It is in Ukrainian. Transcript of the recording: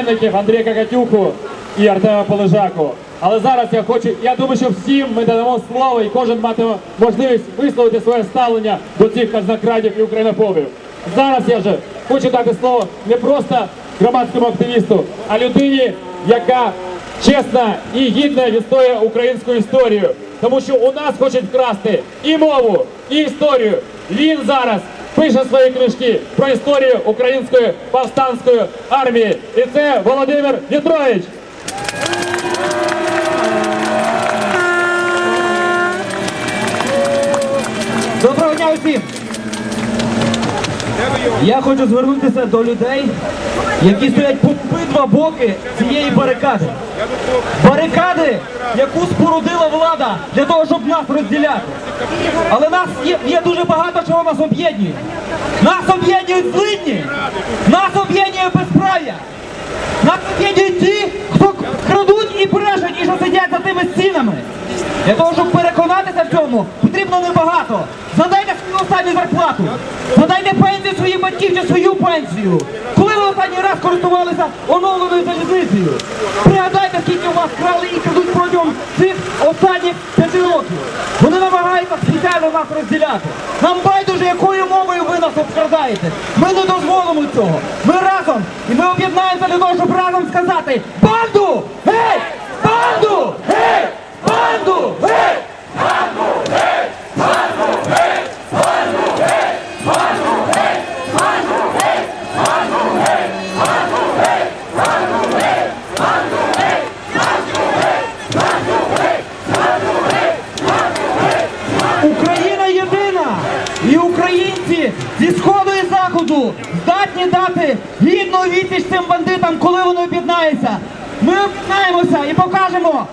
письменників Андрія Какатюху і Артема Полежаку. Але зараз я хочу, я думаю, що всім ми дамо слово і кожен матиме можливість висловити своє ставлення до цих казнокрадів і українофобів. Зараз я вже хочу дати слово не просто громадському активісту, а людині, яка чесна і гідна відстоює українську історію. Тому що у нас хочуть вкрасти і мову, і історію. Він зараз пише свої книжки про історію української повстанської армії. І це Володимир Дмитрович. Доброго дня усім! Я хочу звернутися до людей, які стоять по обидва боки цієї барикади. Барикади, яку спорудила влада для того, щоб нас розділяти. Але нас є, є дуже багато чого нас об'єднує. Нас об'єднують злидні, нас об'єднує безправ'я. Нас об'єднують ті, хто крадуть і брешуть, і що сидять за тими стінами. Для того, щоб цьому, потрібно небагато. Згадайте свою останню зарплату. Згадайте пенсію своїх батьків чи свою пенсію. Коли ви останній раз користувалися оновленою залізницею? Пригадайте, скільки у вас крали і крадуть протягом цих останніх п'яти років. Вони намагаються спеціально нас розділяти. Нам байдуже, якою мовою ви нас обкрадаєте. Ми не дозволимо цього. Ми разом і ми об'єднаємося для того, щоб разом сказати Банду! Гей! Україна єдина! І українці зі сходу і заходу здатні дати гідну відсіч цим бандитам, коли вони об'єднаються. Ми об'єднаємося і покажемо,